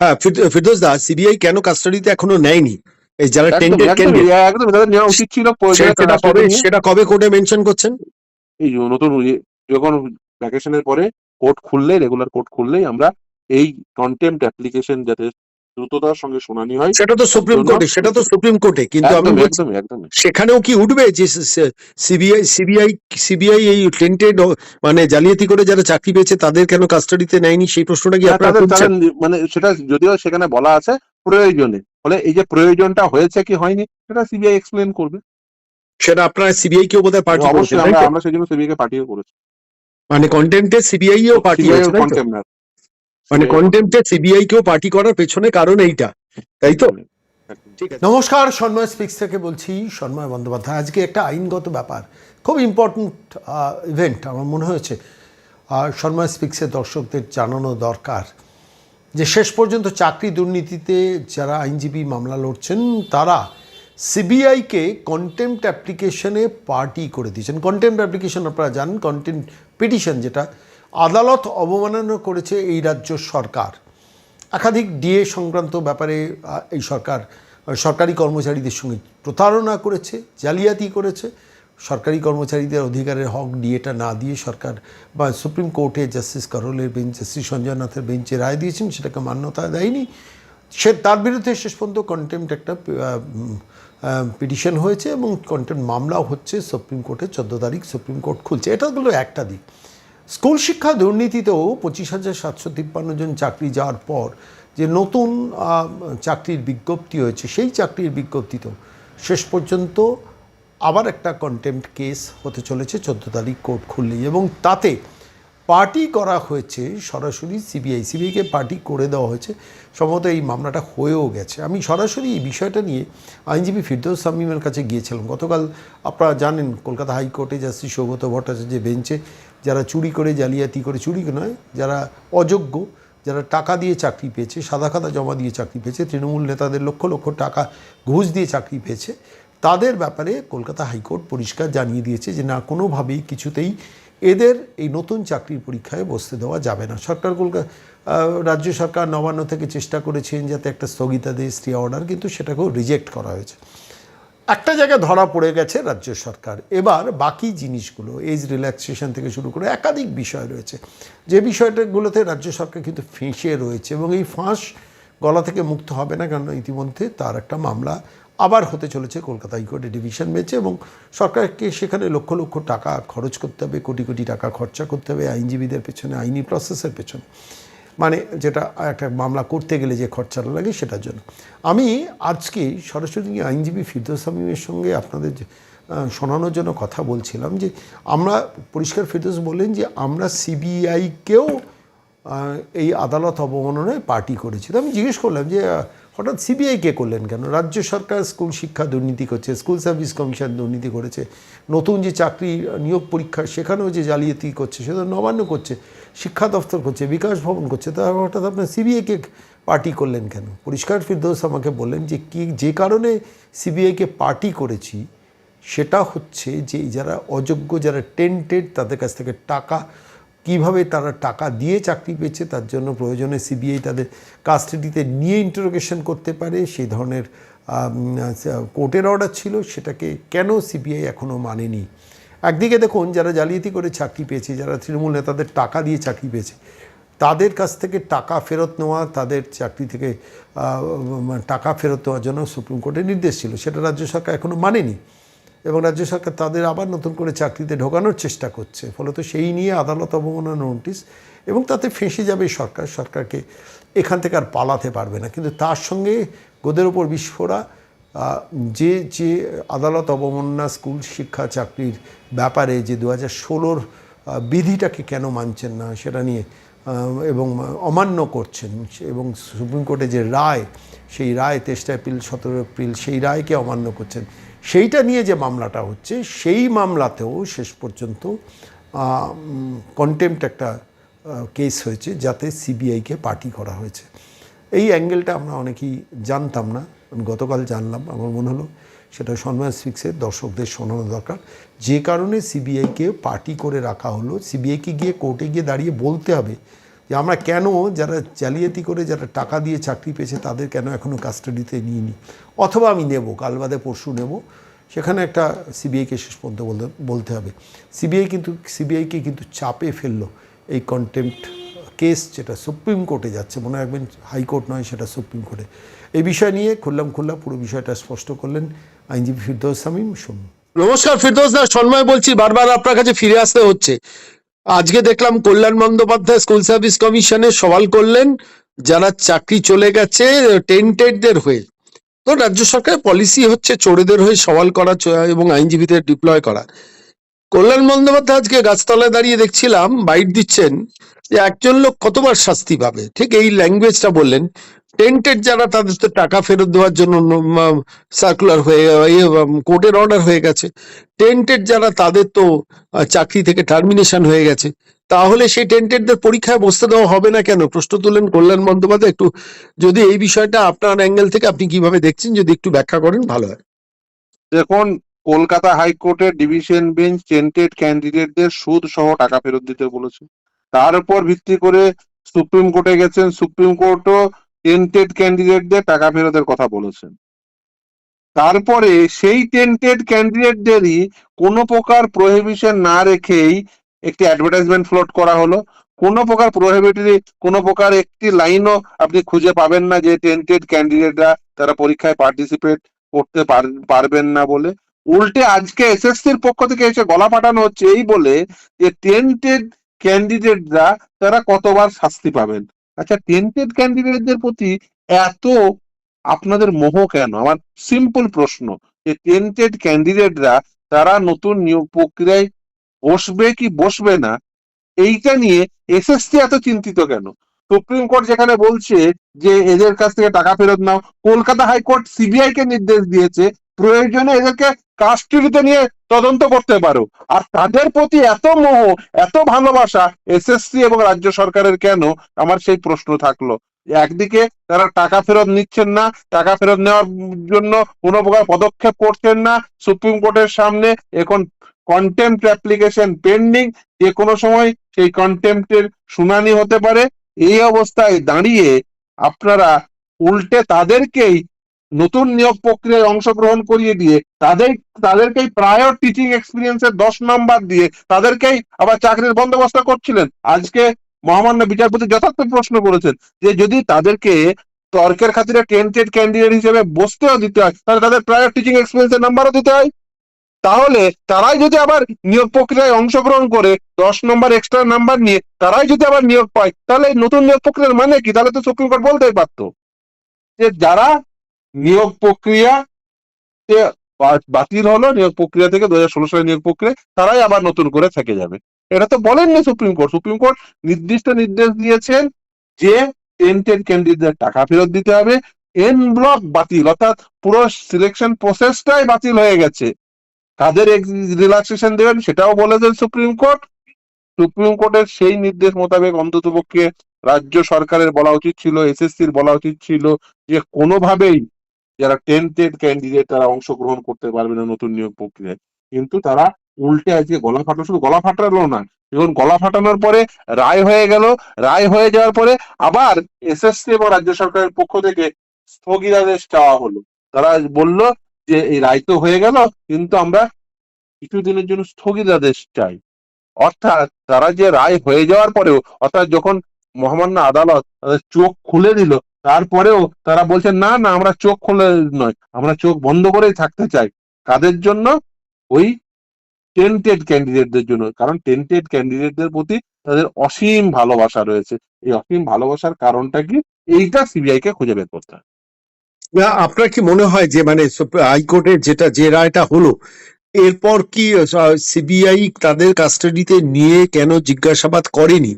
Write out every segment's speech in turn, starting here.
হ্যাঁ ফির- ফিরদৌস দা সিবিআই কেন কাস্টাডিতে এখনও নেয়নি? এই যারা একদম ক্যান্ডিডেট একদম তাদের নেওয়া উচিত ছিল সেটা কবে সেটা কবে কোর্টে মেনশন করছেন? এই নতুন ইয়ে- যখন ভ্যাকেশনের পরে কোর্ট খুললে রেগুলার কোর্ট খুললেই আমরা এই কন্টেম্প অ্যাপ্লিকেশন যাতে দ্রুততার সঙ্গে শুনানি হয়। সেটা তো সুপ্রিম কোর্টে সেটা তো সুপ্রিম কোর্টে কিন্তু আমি সেখানেও কি উঠবে যে সিবিআই সিবিআই সিবিআই এই টেন্টেড মানে জালিয়াতি করে যারা চাকরি পেয়েছে তাদের কেন কাস্টাডিতে নেয়নি? সেই প্রশ্নটা কি হ্যাঁ, আপনারা তাদের মানে সেটা যদিও সেখানে বলা আছে প্রয়োজনে। ফলে এই যে প্রয়োজনটা হয়েছে কি হয়নি সেটা সিবিআই এক্সপ্লেন করবে। সেটা আপনারা সিবিআই কেও বোধহয় পার্টি অবশ্যই আমরা সেই জন্য সিবিআই কে পাঠিয়ে করেছি। মানে কন্টেম্পটে সিবিআই ও পার্টি মানে কন্টেম্পটে সিবিআই কেও পার্টি করার পেছনে কারণ এইটা তাই তো? নমস্কার সন্ময় স্পিক্স থেকে বলছি সন্ময় বন্দ্যোপাধ্যায়। আজকে একটা আইনগত ব্যাপার খুব ইম্পর্ট্যান্ট ইভেন্ট আমার মনে হয়েছে। সন্ময় স্পিক্সের দর্শকদের জানানো দরকার যে শেষ পর্যন্ত চাকরি দুর্নীতিতে যারা আইনজীবী মামলা লড়ছেন তারা সিবিআইকে কন্টেম্পট অ্যাপ্লিকেশনে পার্টি করে দিয়েছেন। কন্টেম্পট অ্যাপ্লিকেশন আপনারা জানেন কন্টেম্প পিটিশন যেটা আদালত অবমাননা করেছে এই রাজ্য সরকার। একাধিক ডিএ সংক্রান্ত ব্যাপারে এই সরকার সরকারি কর্মচারীদের সঙ্গে প্রতারণা করেছে, জালিয়াতি করেছে। সরকারি কর্মচারীদের অধিকারের হক ডিএটা না দিয়ে সরকার বা সুপ্রিম কোর্টে জাস্টিস করলের বেঞ্চ, জাস্টিস সঞ্জয় নাথের বেঞ্চে রায় দিয়েছেন, সেটাকে মান্যতা দেয়নি। সে, তার বিরুদ্ধে শেষ পর্যন্ত কন্টেম্প একটা পিটিশন হয়েছে এবং কন্টেম্প মামলাও হচ্ছে, সুপ্রিম কোর্টে চোদ্দ তারিখ সুপ্রিম কোর্ট খুলছে। এটা হলো একটা দিক। স্কুল শিক্ষা দুর্নীতিতেও পঁচিশ হাজার সাতশো তিপ্পান্ন জন চাকরি যাওয়ার পর যে নতুন চাকরির বিজ্ঞপ্তি হয়েছে, সেই চাকরির বিজ্ঞপ্তিতেও শেষ পর্যন্ত আবার একটা কন্টেম্প কেস হতে চলেছে, চোদ্দ তারিখ কোর্ট খুললেই এবং তাতে পার্টি করা হয়েছে সরাসরি সিবিআই, সিবিআইকে পার্টি করে দেওয়া হয়েছে। সম্ভবত এই মামলাটা হয়েও গেছে। আমি সরাসরি এই বিষয়টা নিয়ে আইনজীবী ফিরদৌস সামিমের কাছে গিয়েছিলাম। গতকাল আপনারা জানেন, কলকাতা হাইকোর্টে জাস্টিস সৌগত ভট্টাচার্যের বেঞ্চে যারা চুরি করে, জালিয়াতি করে, চুরি নয়, যারা অযোগ্য, যারা টাকা দিয়ে চাকরি পেয়েছে, সাদা খাতা জমা দিয়ে চাকরি পেয়েছে, তৃণমূল নেতাদের লক্ষ লক্ষ টাকা ঘুষ দিয়ে চাকরি পেয়েছে তাদের ব্যাপারে কলকাতা হাইকোর্ট পরিষ্কার জানিয়ে দিয়েছে যে না, কোনোভাবেই কিছুতেই এদের এই নতুন চাকরির পরীক্ষায় বসতে দেওয়া যাবে না। সরকার কলকাতা রাজ্য সরকার নবান্ন থেকে চেষ্টা করেছেন যাতে একটা স্থগিতাদেশ স্টে অর্ডার, কিন্তু সেটাকেও রিজেক্ট করা হয়েছে। একটা জায়গায় ধরা পড়ে গেছে রাজ্য সরকার। এবার বাকি জিনিসগুলো, এজ রিল্যাক্সেশন থেকে শুরু করে একাধিক বিষয় রয়েছে। যে বিষয়টাগুলোতে রাজ্য সরকার কিন্তু ফেঁসে রয়েছে এবং এই ফাঁস গলা থেকে মুক্ত হবে না, কারণ ইতিমধ্যে তার একটা মামলা আবার হতে চলেছে কলকাতা হাইকোর্টে ডিভিশন বেঞ্চে এবং সরকারকে সেখানে লক্ষ লক্ষ টাকা খরচ করতে হবে, কোটি কোটি টাকা খরচা করতে হবে আইনজীবীদের পেছনে, আইনি প্রসেসের পেছনে। মানে যেটা একটা মামলা করতে গেলে যে খরচাটা লাগে সেটার জন্য। আমি আজকে সরাসরি আইনজীবী ফিরদৌস সামিমের সঙ্গে আপনাদের শোনানোর জন্য কথা বলছিলাম যে, আমরা পরিষ্কার ফিরদৌস বললেন যে, আমরা সিবিআইকেও এই আদালত অবমাননায় পার্টি করেছি। তো আমি জিজ্ঞেস করলাম যে হঠাৎ সিবিআই কে করলেন কেন? রাজ্য সরকার স্কুল শিক্ষা দুর্নীতি করছে, স্কুল সার্ভিস কমিশন দুর্নীতি করেছে, নতুন যে চাকরি নিয়োগ পরীক্ষা, সেখানেও যে জালিয়াতি করছে সেটা নবান্ন করছে, শিক্ষা দপ্তর করছে, বিকাশ ভবন করছে, তা হঠাৎ আপনার সিবিআইকে পার্টি করলেন কেন? পরিষ্কার ফিরদৌস আমাকে বললেন যে, কি যে কারণে সিবিআইকে পার্টি করেছি, সেটা হচ্ছে যে, যারা অযোগ্য, যারা টেন্টেড তাদের কাছ থেকে টাকা কীভাবে তারা টাকা দিয়ে চাকরি পেয়েছে, তার জন্য প্রয়োজনে সিবিআই তাদের কাস্টাডিতে নিয়ে ইন্টারোগেশন করতে পারে। সেই ধরনের কোর্টের অর্ডার ছিল, সেটাকে কেন সিবিআই এখনও মানেনি? একদিকে দেখুন, যারা জালিয়াতি করে চাকরি পেয়েছে, যারা তৃণমূল নেতাদের টাকা দিয়ে চাকরি পেয়েছে, তাদের কাছ থেকে টাকা ফেরত নেওয়া, তাদের চাকরি থেকে টাকা ফেরত নেওয়ার জন্য সুপ্রিম কোর্টের নির্দেশ ছিল। সেটা রাজ্য সরকার এখনও মানেনি। এবং রাজ্য সরকার তাদের আবার নতুন করে চাকরিতে ঢোকানোর চেষ্টা করছে। ফলত সেই নিয়ে আদালত অবমাননা নোটিশ এবং তাতে ফেঁসে যাবে সরকার। সরকারকে এখান থেকে আর পালাতে পারবে না। কিন্তু তার সঙ্গে গোদের ওপর বিস্ফোরা যে যে আদালত অবমাননা স্কুল শিক্ষা চাকরির ব্যাপারে যে দু হাজার ষোলোর বিধিটাকে কেন মানছেন না সেটা নিয়ে এবং অমান্য করছেন এবং সুপ্রিম কোর্টে যে রায়, সেই রায় তেইশটা এপ্রিল, সতেরো এপ্রিল সেই রায়কে অমান্য করছেন সেইটা নিয়ে যে মামলাটা হচ্ছে, সেই মামলাতেও শেষ পর্যন্ত কন্টেম্পট একটা কেস হয়েছে যাতে সিবিআইকে পার্টি করা হয়েছে। এই অ্যাঙ্গেলটা আমরা অনেকেই জানতাম না গতকাল জানলাম, আমার মনে হলো সেটা সন্ময় সিক্সের দর্শকদের শোনানো দরকার। যে কারণে সিবিআইকে পার্টি করে রাখা হলো, সিবিআইকে গিয়ে কোর্টে গিয়ে দাঁড়িয়ে বলতে হবে যে আমরা কেন যারা জালিয়াতি করে যারা টাকা দিয়ে চাকরি পেয়েছে তাদের কেন এখনও কাস্টাডিতে নিইনি? অথবা আমি নেব, কাল বাদে পরশু নেব। সেখানে একটা সিবিআইকে শেষ পর্যন্ত বলতে হবে। সিবিআই কিন্তু সিবিআইকে কিন্তু চাপে ফেলল এই কন্টেম্পট কেস যেটা সুপ্রিম কোর্টে যাচ্ছে। মনে রাখবেন হাইকোর্ট নয়, সেটা সুপ্রিম কোর্টে এই বিষয় নিয়ে খুললাম খুল্লা পুরো বিষয়টা স্পষ্ট করলেন আইনজীবী ফিরদৌস সামিম শুনুন। নমস্কার, ফিরদৌস দা, সন্ময় বলছি। বারবার আপনার কাছে ফিরে আসতে হচ্ছে। আজকে দেখলাম কল্যাণ বন্দ্যোপাধ্যায় স্কুল সার্ভিস কমিশনে সওয়াল করলেন, যারা চাকরি চলে গেছে, টেন্টেডদের হয়ে। তো রাজ্য সরকারের পলিসি হচ্ছে চোরেদের হয়ে সওয়াল করা এবং আইনজীবীদের ডিপ্লয় করা। কল্যাণ বন্দ্যোপাধ্যায় আজকে গাছতলায় দাঁড়িয়ে দেখছিলাম, বাইট দিচ্ছেন যে একজন লোক কতবার শাস্তি পাবে? ঠিক এই ল্যাঙ্গুয়েজটা বললেন। টেন্টেড যারা, তাদের তো টাকা ফেরত দেওয়ার জন্য সার্কুলার হয়ে কোর্টের অর্ডার হয়ে গেছে। টেন্টেড যারা, তাদের তো চাকরি থেকে টার্মিনেশন হয়ে গেছে। তাহলে সেই টেন্টেডদের পরীক্ষায় বসতে দেওয়া হবে না কেন? প্রশ্ন তুলেন কল্যাণ বন্দ্যোপাধ্যায়। একটু যদি এই বিষয়টা আপনার অ্যাঙ্গেল থেকে আপনি কীভাবে দেখছেন, যদি একটু ব্যাখ্যা করেন, ভালো হয়। দেখুন, কলকাতা হাইকোর্টের ডিভিশন বেঞ্চ টেন্টেড ক্যান্ডিডেটদের সুদ সহ টাকা ফেরত দিতে বলেছে। তার উপর ভিত্তি করে সুপ্রিম কোর্টে গেছেন। সুপ্রিম কোর্টও টেন্টেড ক্যান্ডিডেটদের টাকা ফেরতের কথা বলেছেন। তারপরে সেই টেন্টেড ক্যান্ডিডেটদেরই কোনো প্রকার প্রহিবিশন না রেখেই একটি অ্যাডভার্টাইজমেন্ট ফ্লোট করা হলো। কোনো প্রকার প্রহিবিটরি কোনো প্রকার একটি লাইনও আপনি খুঁজে পাবেন না যে টেন্টেড ক্যান্ডিডেটরা তারা পরীক্ষায় পার্টিসিপেট করতে পার- পারবেন না বলে। উল্টে আজকে এসএসসির পক্ষ থেকে এসে গলা পাঠানো হচ্ছে এই বলে যে টেন্টেড ক্যান্ডিডেটরা তারা কতবার শাস্তি পাবেন। আচ্ছা টেন্টেড ক্যান্ডিডেটদের প্রতি এত আপনাদের মোহ কেন? আমার সিম্পল প্রশ্ন, যে টেন্টেড ক্যান্ডিডেটরা তারা নতুন নিয়োগ প্রক্রিয়ায় বসবে কি বসবে না, এইটা নিয়ে এসএসসি এত চিন্তিত কেন? সুপ্রিম কোর্ট যেখানে বলছে যে এদের কাছ থেকে টাকা ফেরত নাও, কলকাতা হাইকোর্ট সিবিআই কে নির্দেশ দিয়েছে প্রয়োজনে এদেরকে কাস্টডিতে নিয়ে তদন্ত করতে পারো। আর তাদের প্রতি এত মোহ, এত ভালোবাসা এসএসসি এবং রাজ্য সরকারের কেন? আমার সেই প্রশ্ন থাকল। একদিকে তারা টাকা ফেরত নিচ্ছেন না, টাকা ফেরত নেওয়ার জন্য কোনো প্রকার পদক্ষেপ করছেন না। সুপ্রিম কোর্টের সামনে এখন কন্টেম্পট অ্যাপ্লিকেশন পেন্ডিং যে কোনো সময় সেই কন্টেম্পটের শুনানি হতে পারে। এই অবস্থায় দাঁড়িয়ে আপনারা উল্টে তাদেরকেই নতুন নিয়োগ প্রক্রিয়ায় অংশগ্রহণ করিয়ে দিয়ে তাদের, তাদেরকেই প্রায়র টিচিং এক্সপিরিয়েন্সের দশ নাম্বার দিয়ে তাদেরকেই আবার চাকরির বন্দোবস্ত করছিলেন। আজকে মহামান্য বিচারপতি যথার্থ প্রশ্ন করেছেন যে যদি তাদেরকে তর্কের খাতিরে টেন্টেড ক্যান্ডিডেট হিসেবে বসতেও দিতে হয়, তাহলে তাদের প্রায়র টিচিং এক্সপিরিয়েন্সের নাম্বারও দিতে হয়। তাহলে তারাই যদি আবার নিয়োগ প্রক্রিয়ায় অংশগ্রহণ করে দশ নম্বর এক্সট্রা নাম্বার নিয়ে তারাই যদি আবার নিয়োগ পায়, তাহলে নতুন নিয়োগ প্রক্রিয়ার মানে কি? তাহলে তো সুপ্রিম কোর্ট বলতেই পারতো। যে যারা নিয়োগ প্রক্রিয়া বাতিল হলো, নিয়োগ প্রক্রিয়া থেকে দু সালের নিয়োগ প্রক্রিয়া, তারাই আবার নতুন করে থেকে যাবে। এটা তো বলেননি সুপ্রিম কোর্ট। সুপ্রিম কোর্ট নির্দিষ্ট নির্দেশ দিয়েছেন যে টেন্টেড ক্যান্ডিডেটদের টাকা ফেরত দিতে হবে। এন ব্লক বাতিল, অর্থাৎ পুরো সিলেকশন প্রসেসটাই বাতিল হয়ে গেছে। কাদের রিল্যাক্সেশন দেবেন সেটাও বলেছেন সুপ্রিম কোর্ট। সুপ্রিম কোর্টের সেই নির্দেশ মোতাবেক অন্ততপক্ষে রাজ্য সরকারের বলা উচিত ছিল, এসএসসির বলা উচিত ছিল যে কোনোভাবেই যারা টেন্টেড ক্যান্ডিডেট তারা অংশগ্রহণ করতে পারবে না নতুন নিয়োগ প্রক্রিয়ায়। কিন্তু তারা উল্টে আজকে গলা ফাটানো, শুধু গলা ফাটালো না এখন গলা ফাটানোর পরে রায় হয়ে গেল, রায় হয়ে যাওয়ার পরে আবার এসএসসি এবং রাজ্য সরকারের পক্ষ থেকে স্থগিতাদেশ চাওয়া হলো। তারা বলল যে, এই রায় তো হয়ে গেল, কিন্তু আমরা কিছুদিনের জন্য স্থগিতাদেশ চাই। অর্থাৎ তারা যে রায় হয়ে যাওয়ার পরেও, অর্থাৎ যখন মহামান্য আদালত তাদের চোখ খুলে দিল। তারপরেও তারা বলছে না না আমরা চোখ খুলে নয় আমরা চোখ বন্ধ করেই থাকতে চাই। কাদের জন্য? ওই টেন্টেড ক্যান্ডিডেটদের জন্য। কারণ টেন্টেড ক্যান্ডিডেটদের প্রতি তাদের অসীম ভালোবাসা রয়েছে। এই অসীম ভালোবাসার কারণটা কি? এইটা সিবিআই কে খুঁজে বের করতে না, আপনার কি মনে হয় যে মানে হাইকোর্টের যেটা যে রায়টা হলো এরপর কি সিবিআই তাদের কাস্টাডিতে নিয়ে কেন জিজ্ঞাসাবাদ করেনি?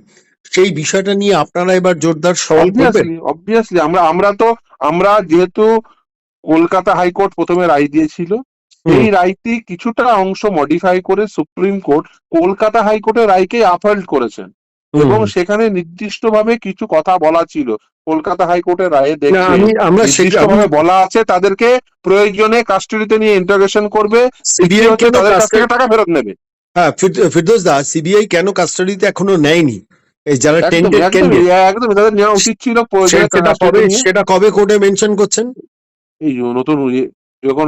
সেই বিষয়টা নিয়ে আপনারা এবার জোরদার সওয়াল করবেন? অবভিয়াসলি আমরা আমরা তো আমরা যেহেতু কলকাতা হাইকোর্ট প্রথমে রায় দিয়েছিল এই রায়টি কিছুটা অংশ মডিফাই করে সুপ্রিম কোর্ট কলকাতা হাইকোর্টের রায়কে আপহোল্ড করেছেন। এবং সেখানে নির্দিষ্টভাবে কিছু কথা বলা ছিল। কলকাতা হাইকোর্টের রায়ে নির্দিষ্টভাবে বলা আছে তাদেরকে প্রয়োজনে কাস্টডিতে নিয়ে ইন্টারোগেশন করবে সিবিআই তাদের কাছ থেকে টাকা ফেরত নেবে। হ্যাঁ ফির- ফিরদৌস দা সিবিআই কেন কাস্টাডিতে এখনও নেয়নি? এই যারা একদম টেন্টেড ক্যান্ডিডেট একদম তাদের নেওয়া উচিত ছিল সেটা কবে সেটা কবে কোর্টে মেনশন করছেন? এই নতুন ইয়ে, যখন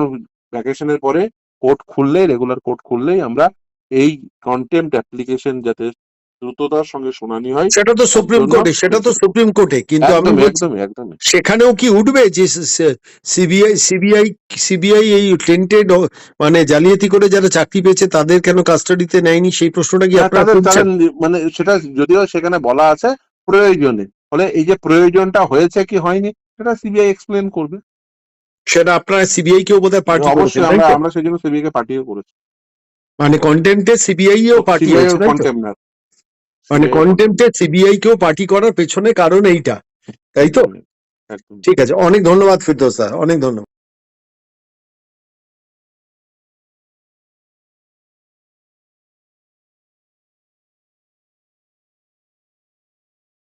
ভ্যাকেশনের পরে কোর্ট খুললেই রেগুলার কোর্ট খুললেই আমরা এই কন্টেম্প অ্যাপ্লিকেশন যাতে দ্রুততার সঙ্গে শুনানি হয়। সেটা তো সুপ্রিম কোর্টে সেটা তো সুপ্রিম কোর্টে কিন্তু আমি একদম বলছি একদম একদম সেখানেও কি উঠবে যে সিবিআই সিবিআই সিবিআই এই টেন্টেড মানে জালিয়াতি করে যারা চাকরি পেয়েছে তাদের কেন কাস্টাডিতে নেয়নি? সেই প্রশ্নটা কি আপনারা মানে সেটা যদিও সেখানে বলা আছে প্রয়োজনে। ফলে এই যে প্রয়োজনটা হয়েছে কি হয়নি সেটা সিবিআই এক্সপ্লেন করবে। সেটা আপনারা সিবিআই কেও বোধহয় পার্টি অবশ্যই আমরা আমরা সেই জন্য সিবিআই কে পাঠিয়ে করেছি। মানে কন্টেম্পটে সিবিআই এও পার্টি? কন্টেম্পনার মানে কন্টেম্পটে সিবিআই কেও পার্টি করার পেছনে কারণ এইটা তাই তো? ঠিক আছে অনেক ধন্যবাদ ফিরদৌস স্যার অনেক ধন্যবাদ।